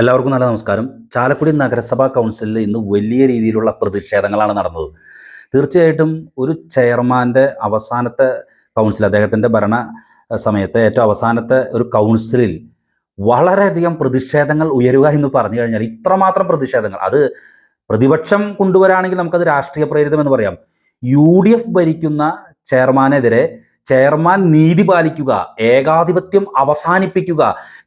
എല്ലാവർക്കും നല്ല നമസ്കാരം. ചാലക്കുടി നഗരസഭാ കൗൺസിലിൽ ഇന്ന് വലിയ രീതിയിലുള്ള പ്രതിഷേധങ്ങളാണ് നടന്നത്. തീർച്ചയായിട്ടും ഒരു ചെയർമാന്റെ അവസാനത്തെ കൗൺസിൽ അദ്ദേഹത്തിന്റെ ഭരണ സമയത്തെ ഏറ്റവും അവസാനത്തെ ഒരു കൗൺസിലിൽ വളരെയധികം പ്രതിഷേധങ്ങൾ ഉയരുക എന്ന് പറഞ്ഞു കഴിഞ്ഞാൽ ഇത്രമാത്രം പ്രതിഷേധങ്ങൾ. അത് പ്രതിപക്ഷം കൊണ്ടുവരാണെങ്കിൽ നമുക്കത് രാഷ്ട്രീയ പ്രേരിതം എന്ന് പറയാം. യു ഡി എഫ് ഭരിക്കുന്ന ചെയർമാനെതിരെ ചെയർമാൻ നീതി പാലിക്കുക ഏകാധിപത്യം അവസാനിപ്പിക്കുക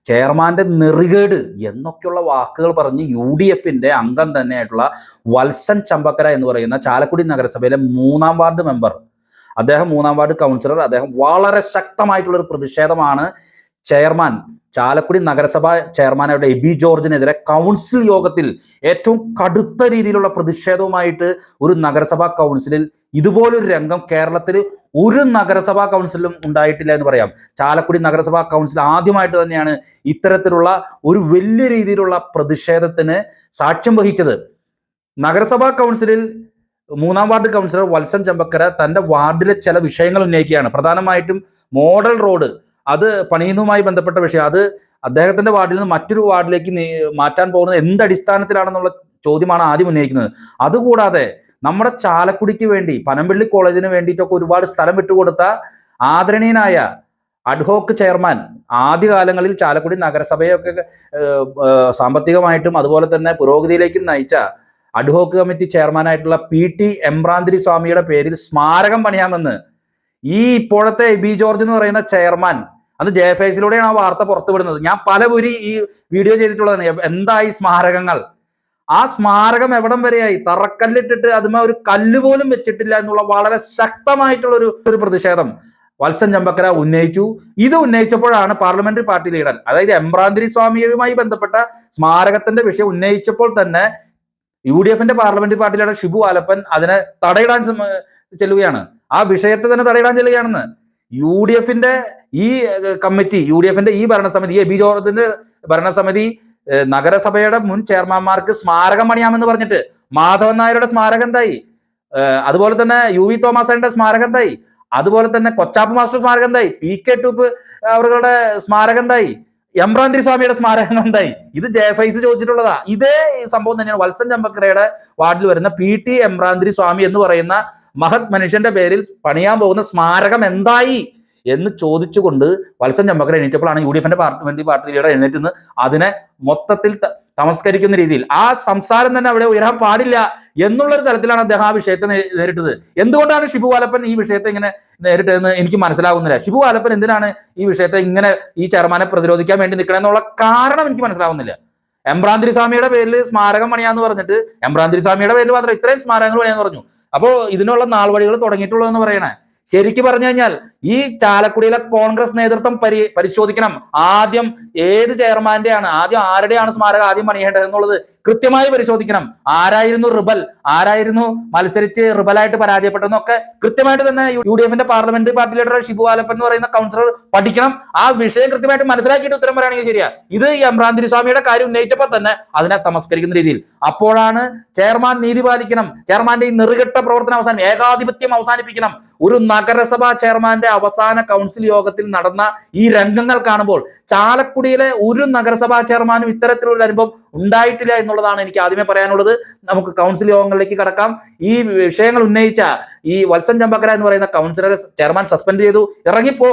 ചെയർമാന്റെ നെറികേട് എന്നൊക്കെയുള്ള വാക്കുകൾ പറഞ്ഞ് യു ഡി എഫിന്റെ അംഗം തന്നെയായിട്ടുള്ള വത്സൻ ചമ്പക്കര എന്ന് പറയുന്ന ചാലക്കുടി നഗരസഭയിലെ മൂന്നാം വാർഡ് മെമ്പർ. അദ്ദേഹം മൂന്നാം വാർഡ് കൗൺസിലർ. അദ്ദേഹം വളരെ ശക്തമായിട്ടുള്ള ഒരു പ്രതിഷേധമാണ് ചെയർമാൻ ചാലക്കുടി നഗരസഭ ചെയർമാനായിട്ട് എബി ജോർജിനെതിരെ കൗൺസിൽ യോഗത്തിൽ ഏറ്റവും കടുത്ത രീതിയിലുള്ള പ്രതിഷേധവുമായിട്ട് ഒരു നഗരസഭാ കൗൺസിലിൽ ഇതുപോലൊരു രംഗം കേരളത്തിൽ ഒരു നഗരസഭാ കൗൺസിലും ഉണ്ടായിട്ടില്ല എന്ന് പറയാം. ചാലക്കുടി നഗരസഭാ കൗൺസിൽ ആദ്യമായിട്ട് തന്നെയാണ് ഇത്തരത്തിലുള്ള ഒരു വലിയ രീതിയിലുള്ള പ്രതിഷേധത്തിന് സാക്ഷ്യം വഹിച്ചത്. നഗരസഭാ കൗൺസിലിൽ മൂന്നാം വാർഡ് കൗൺസിലർ വത്സൻ ചമ്പക്കര തന്റെ വാർഡിലെ ചില വിഷയങ്ങൾ ഉന്നയിക്കുകയാണ്. പ്രധാനമായിട്ടും മോഡൽ റോഡ് അത് പണിയുന്നതുമായി ബന്ധപ്പെട്ട വിഷയം. അത് അദ്ദേഹത്തിന്റെ വാർഡിൽ നിന്ന് മറ്റൊരു വാർഡിലേക്ക് മാറ്റാൻ പോകുന്നത് എന്ത് അടിസ്ഥാനത്തിലാണെന്നുള്ള ചോദ്യമാണ് ആദ്യം ഉന്നയിക്കുന്നത്. അതുകൂടാതെ നമ്മുടെ ചാലക്കുടിക്ക് വേണ്ടി പനമ്പള്ളി കോളേജിന് വേണ്ടിയിട്ടൊക്കെ ഒരുപാട് സ്ഥലം വിട്ടുകൊടുത്ത ആദരണീയനായ അഡ്ഹോക്ക് ചെയർമാൻ ആദ്യകാലങ്ങളിൽ ചാലക്കുടി നഗരസഭയൊക്കെ സാമ്പത്തികമായിട്ടും അതുപോലെ തന്നെ പുരോഗതിയിലേക്ക് നയിച്ച അഡ്ഹോക്ക് കമ്മിറ്റി ചെയർമാനായിട്ടുള്ള പി ടി എംബ്രാന്തിരി സ്വാമിയുടെ പേരിൽ സ്മാരകം പണിയാമെന്ന് ഈ ഇപ്പോഴത്തെ ബി ജോർജ് എന്ന് പറയുന്ന ചെയർമാൻ അന്ന് ജെ എഫ് ഐസിലൂടെയാണ് ആ വാർത്ത പുറത്തുവിടുന്നത്. ഞാൻ പലപുരി ഈ വീഡിയോ ചെയ്തിട്ടുള്ളതാണ്. എന്താ ഈ സ്മാരകങ്ങൾ? ആ സ്മാരകം എവിടം വരെയായി? തറക്കല്ലിട്ടിട്ട് അതുമേ ഒരു കല്ല് പോലും വെച്ചിട്ടില്ല എന്നുള്ള വളരെ ശക്തമായിട്ടുള്ള ഒരു ഒരു പ്രതിഷേധം വത്സൻ ചമ്പക്കര ഉന്നയിച്ചു. ഇത് ഉന്നയിച്ചപ്പോഴാണ് പാർലമെന്ററി പാർട്ടി ലീഡർ അതായത് എംബ്രാന്തിരി സ്വാമിയുമായി ബന്ധപ്പെട്ട സ്മാരകത്തിന്റെ വിഷയം ഉന്നയിച്ചപ്പോൾ തന്നെ യു ഡി എഫിന്റെ പാർലമെന്ററി പാർട്ടിയിലാണ് ഷിബു ആലപ്പൻ അതിനെ തടയിടാൻ ചെല്ലുകയാണ്. ആ വിഷയത്തെ തന്നെ തടയിടാൻ ചെല്ലുകയാണെന്ന്. യു ഡി എഫിന്റെ ഈ കമ്മിറ്റി യു ഡി എഫിന്റെ ഈ ഭരണസമിതി എ. ബി. ജോർജിന്റെ ഭരണസമിതി നഗരസഭയുടെ മുൻ ചെയർമാൻമാർക്ക് സ്മാരകം പണിയാമെന്ന് പറഞ്ഞിട്ട് മാധവൻ നായരുടെ സ്മാരകം എന്തായി? അതുപോലെ തന്നെ യു വി തോമസിന്റെ സ്മാരകം എന്തായി? അതുപോലെ തന്നെ കൊച്ചാപ്പ് മാസ്റ്റർ സ്മാരകം എന്തായി? പി കെ ടൂപ്പ് അവരുടെ സ്മാരകം എന്തായി? എംബ്രാന്തിരി സ്വാമിയുടെ സ്മാരകം എന്തായി? ഇത് ജെ എഫ് ഐസ് ചോദിച്ചിട്ടുള്ളതാ. ഇതേ സംഭവം തന്നെയാണ്. വത്സൻ ചമ്പക്കരയുടെ വാർഡിൽ വരുന്ന പി ടി എംബ്രാന്തിരി സ്വാമി എന്ന് പറയുന്ന മഹത് മനുഷ്യന്റെ പേരിൽ പണിയാൻ പോകുന്ന സ്മാരകം എന്തായി എന്ന് ചോദിച്ചുകൊണ്ട് വത്സൻ ചമ്പക്കര എണീറ്റപ്പോഴാണ് യു ഡി എഫിന്റെ പാർട്ടി പാർട്ടി ലീഡർ എഴുന്നേറ്റ് അതിനെ മൊത്തത്തിൽ തമസ്കരിക്കുന്ന രീതിയിൽ ആ സംസാരം തന്നെ അവിടെ ഉയരാൻ പാടില്ല എന്നുള്ള ഒരു തലത്തിലാണ് അദ്ദേഹം ആ വിഷയത്തെ നേരിട്ടത്. എന്തുകൊണ്ടാണ് ഷിബു വാലപ്പൻ ഈ വിഷയത്തെ ഇങ്ങനെ നേരിട്ടതെന്ന് എനിക്ക് മനസ്സിലാകുന്നില്ല ഷിബു വാലപ്പൻ എന്തിനാണ് ഈ വിഷയത്തെ ഇങ്ങനെ ഈ ചെയർമാനെ പ്രതിരോധിക്കാൻ വേണ്ടി നിൽക്കണമെന്നുള്ള കാരണം എനിക്ക് മനസ്സിലാവുന്നില്ല. എംബ്രാന്തിരി സ്വാമിയുടെ പേരിൽ സ്മാരകം പണിയാന്ന് പറഞ്ഞിട്ട് എംബ്രാന്തിരി സ്വാമിയുടെ പേരിൽ മാത്രം ഇത്രയും സ്മാരകങ്ങൾ പണിയാന്ന് പറഞ്ഞു. അപ്പോ ഇതിനുള്ള നാൾ വഴികൾ തുടങ്ങിയിട്ടുള്ളൂ എന്ന് പറയണേ. ശരിക്കും പറഞ്ഞു കഴിഞ്ഞാൽ ഈ ചാലക്കുടിയിലെ കോൺഗ്രസ് നേതൃത്വം പരി പരിശോധിക്കണം. ആദ്യം ഏത് ചെയർമാന്റെയാണ് ആദ്യം ആരുടെയാണ് സ്മാരകം ആദ്യം പണിയേണ്ടത് എന്നുള്ളത് കൃത്യമായി പരിശോധിക്കണം. ആരായിരുന്നു റിബൽ? ആരായിരുന്നു മത്സരിച്ച് റിബലായിട്ട് പരാജയപ്പെട്ടതെന്നൊക്കെ കൃത്യമായിട്ട് തന്നെ യു ഡി എഫിന്റെ parliament party leader Shibu Alappan എന്ന് പറയുന്ന കൗൺസിലർ പഠിക്കണം. ആ വിഷയം കൃത്യമായിട്ട് മനസ്സിലാക്കിയിട്ട് ഉത്തരം പറയുകയാണെങ്കിൽ ശരിയാ. ഇത് ഈ അമ്രാന്തിരി സ്വാമിയുടെ കാര്യം ഉന്നയിച്ചപ്പോൾ തന്നെ അതിനെ തമസ്കരിക്കുന്ന രീതിയിൽ. അപ്പോഴാണ് ചെയർമാൻ നീതി പാലിക്കണം. ചെയർമാന്റെ ഈ നെറുകെട്ട പ്രവർത്തനം അവസാനം ഏകാധിപത്യം അവസാനിപ്പിക്കണം. ഒരു നഗരസഭാ ചെയർമാന്റെ അവസാന കൗൺസിൽ യോഗത്തിൽ നടന്ന ഈ രംഗങ്ങൾ കാണുമ്പോൾ ചാലക്കുടിയിലെ ഒരു നഗരസഭാ ചെയർമാനും ഇത്തരത്തിലുള്ള അനുഭവം ഉണ്ടായിട്ടില്ല എന്നുള്ളതാണ് എനിക്ക് ആദ്യമേ പറയാനുള്ളത്. നമുക്ക് കൗൺസിൽ യോഗങ്ങളിലേക്ക് കടക്കാം. ഈ വിഷയങ്ങൾ ഉന്നയിച്ച ഈ വത്സൻ ചമ്പക്കര എന്ന് പറയുന്ന കൗൺസിലറെ ചെയർമാൻ സസ്പെൻഡ് ചെയ്തു. ഇറങ്ങിപ്പോ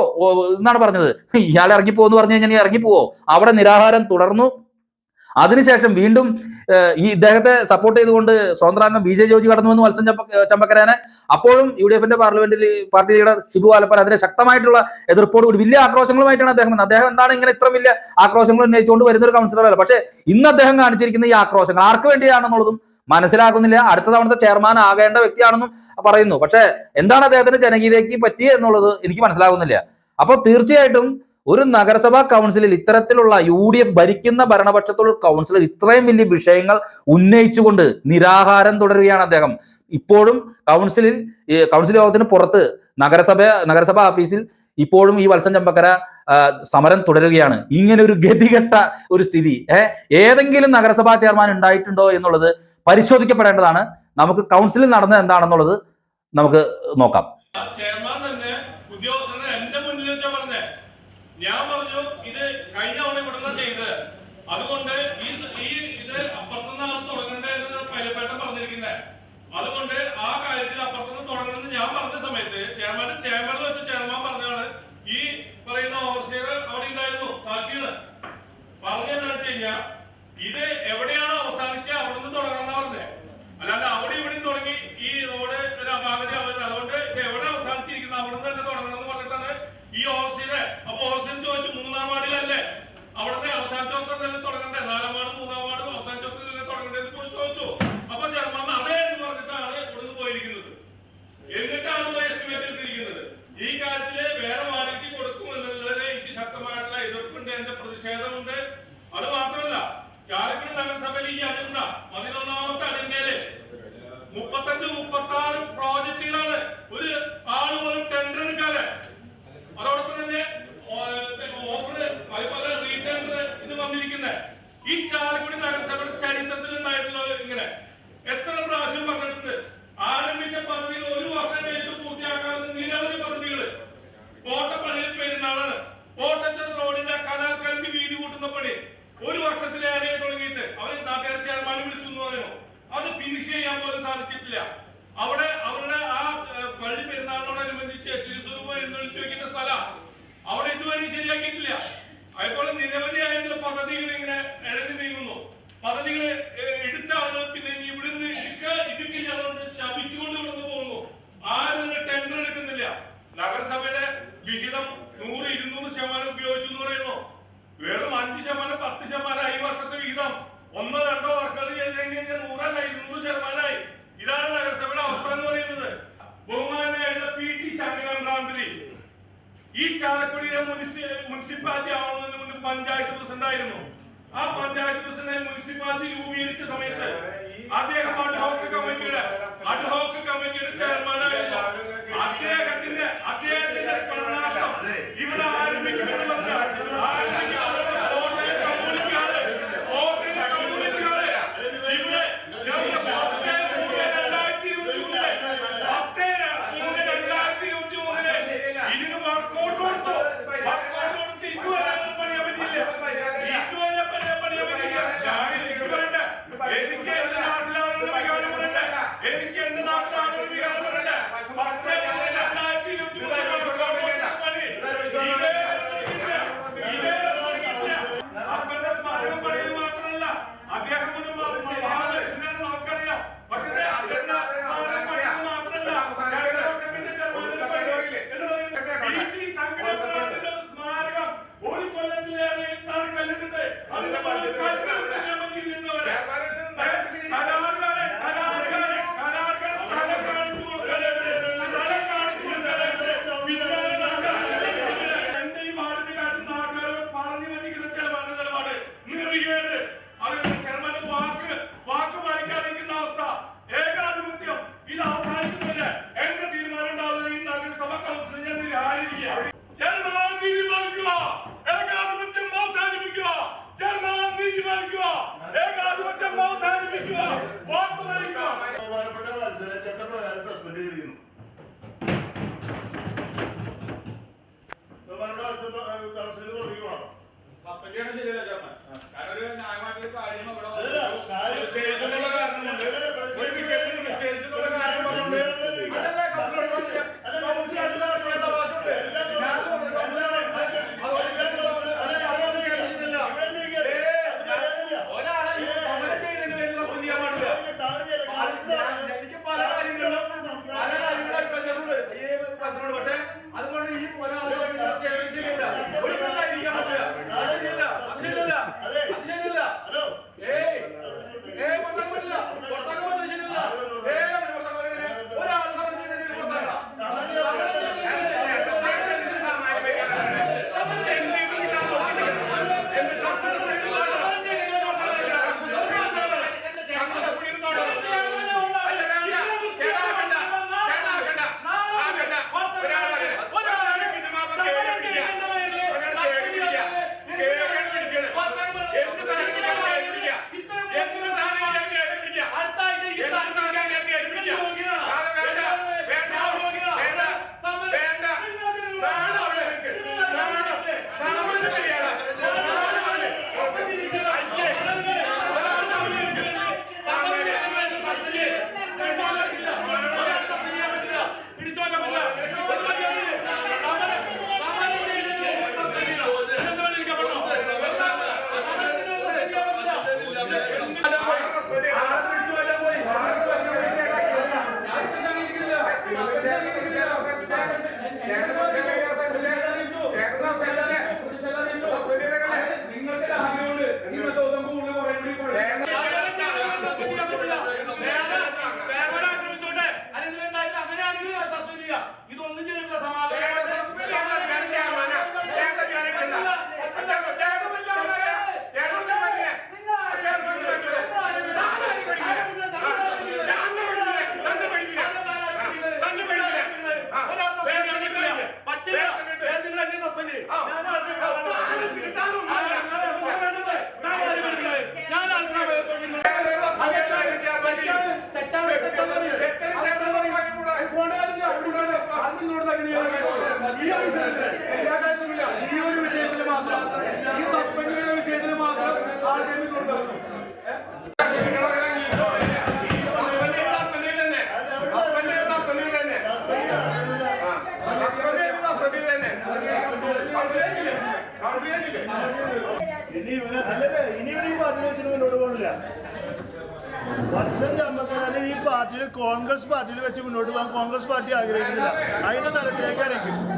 എന്നാണ് പറഞ്ഞത്? ഇയാൾ ഇറങ്ങിപ്പോ എന്ന് പറഞ്ഞു കഴിഞ്ഞാൽ ഇറങ്ങിപ്പോവോ? അവിടെ നിരാഹാരം തുടർന്നു. അതിനുശേഷം വീണ്ടും ഈ ഇദ്ദേഹത്തെ സപ്പോർട്ട് ചെയ്തുകൊണ്ട് സ്വതന്ത്രാംഗം ബി ജെ ജോർജ് കടന്നുവെന്ന് വത്സൻ ചമ്പ- ചമ്പക്കരാനെ. അപ്പോഴും യു ഡി എഫിന്റെ പാർലമെന്റിൽ പാർട്ടി ലീഡർ ഷിബു ആലപ്പൻ അതിനെ ശക്തമായിട്ടുള്ള എതിർപ്പോട് കൂടി വലിയ ആക്രോശങ്ങളുമായിട്ടാണ് അദ്ദേഹം. അദ്ദേഹം എന്താണ് ഇങ്ങനെ ഇത്ര വലിയ ആക്രോശങ്ങൾ ഉന്നയിച്ചുകൊണ്ട് വരുന്ന ഒരു കൗൺസിലറല്ല. പക്ഷേ ഇന്ന് അദ്ദേഹം കാണിച്ചിരിക്കുന്ന ഈ ആക്രോശങ്ങൾ ആർക്ക് വേണ്ടിയാണെന്നുള്ളതും മനസ്സിലാക്കുന്നില്ല. അടുത്ത തവണത്തെ ചെയർമാൻ ആകേണ്ട വ്യക്തിയാണെന്നും പറയുന്നു. പക്ഷേ എന്താണ് അദ്ദേഹത്തിന്റെ ജനകീയതയ്ക്ക് പറ്റിയെന്നുള്ളത് എനിക്ക് മനസ്സിലാകുന്നില്ല. അപ്പോൾ തീർച്ചയായിട്ടും ഒരു നഗരസഭാ കൗൺസിലിൽ ഇത്തരത്തിലുള്ള യു ഡി എഫ് ഭരിക്കുന്ന ഭരണപക്ഷത്തുള്ള കൗൺസിലർ ഇത്രയും വലിയ വിഷയങ്ങൾ ഉന്നയിച്ചുകൊണ്ട് നിരാഹാരം തുടരുകയാണ് അദ്ദേഹം. ഇപ്പോഴും കൗൺസിലിൽ കൗൺസിൽ യോഗത്തിന് പുറത്ത് നഗരസഭ നഗരസഭാ ഓഫീസിൽ ഇപ്പോഴും ഈ വത്സൻ ചമ്പക്കര സമരം തുടരുകയാണ്. ഇങ്ങനെ ഒരു ഗതികെട്ട ഒരു സ്ഥിതി. ഏതെങ്കിലും നഗരസഭാ ചെയർമാൻ ഉണ്ടായിട്ടുണ്ടോ എന്നുള്ളത് പരിശോധിക്കപ്പെടേണ്ടതാണ്. നമുക്ക് കൗൺസിലിൽ നടന്നത് എന്താണെന്നുള്ളത് നമുക്ക് നോക്കാം. ചെയർമാൻ തന്നെ ഉദ്യോഗസ്ഥനെ എന്റെ മുന്നിൽ വെച്ചാ പറഞ്ഞേ. ഞാൻ പറഞ്ഞു ഇത് കഴിഞ്ഞ തവണ ഇവിടുന്ന് ചെയ്ത്. അതുകൊണ്ട് ഈ ഇത് കോട്ടപ്പള്ളിയിൽ പെരുന്നാളാണ്. കോട്ടച്ചൽ റോഡിന്റെ കനാൽ കലക്ക് വീതി കൂട്ടുന്ന പണി ഒരു വർഷത്തിലേറെ തുടങ്ങിയിട്ട് അവരെ നാട്ടുകാർ ചെയർമാൻ വിളിച്ചു എന്ന് പറയുന്നു. അത് ഫിനിഷ് ചെയ്യാൻ പോലും സാധിച്ചിട്ടില്ല. അവിടെ അവരുടെ ആ പള്ളി പെരുന്നാളിനോടനുബന്ധിച്ച് തിരുസുരൂപം എഴുന്നള്ളിച്ചു വെക്കേണ്ട സ്ഥലം. പ്രസിഡന്റായിരുന്നു. ആ പഞ്ചായത്ത് പ്രസിഡന്റ് മുനിസിപ്പാലിറ്റി രൂപീകരിച്ച സമയത്ത് അദ്ദേഹം അഡ്ഹോക്ക് കമ്മിറ്റിയുടെ അഡ്ഹോക്ക് കമ്മിറ്റിയുടെ ചെയർമാനായിരുന്നു അദ്ദേഹത്തിന്റെ അദ്ദേഹത്തിന്റെ സ്മരണാർത്ഥം ഇവിടെ ഒരു കാര്യം അവിടെ വിക്ഷേപിച്ചെന്നുള്ള കാരണം കൊണ്ട് ഒരു വിഷയത്തിൽ വിക്ഷേപിച്ചെന്നുള്ള കാരണം പറഞ്ഞുകൊണ്ട് അതല്ല എനിക്ക് പല കാര്യങ്ങളും പല കാര്യങ്ങളും പ്രജകളുണ്ട് ഈ പ്രജകളുണ്ട് പക്ഷേ ഈ പാർട്ടിയിൽ കോൺഗ്രസ് പാർട്ടിയിൽ വെച്ച് മുന്നോട്ട് പോകാൻ കോൺഗ്രസ് പാർട്ടി ആഗ്രഹിക്കുന്നില്ല. അതിന്റെ തലത്തിലേക്ക് അരയ്ക്കും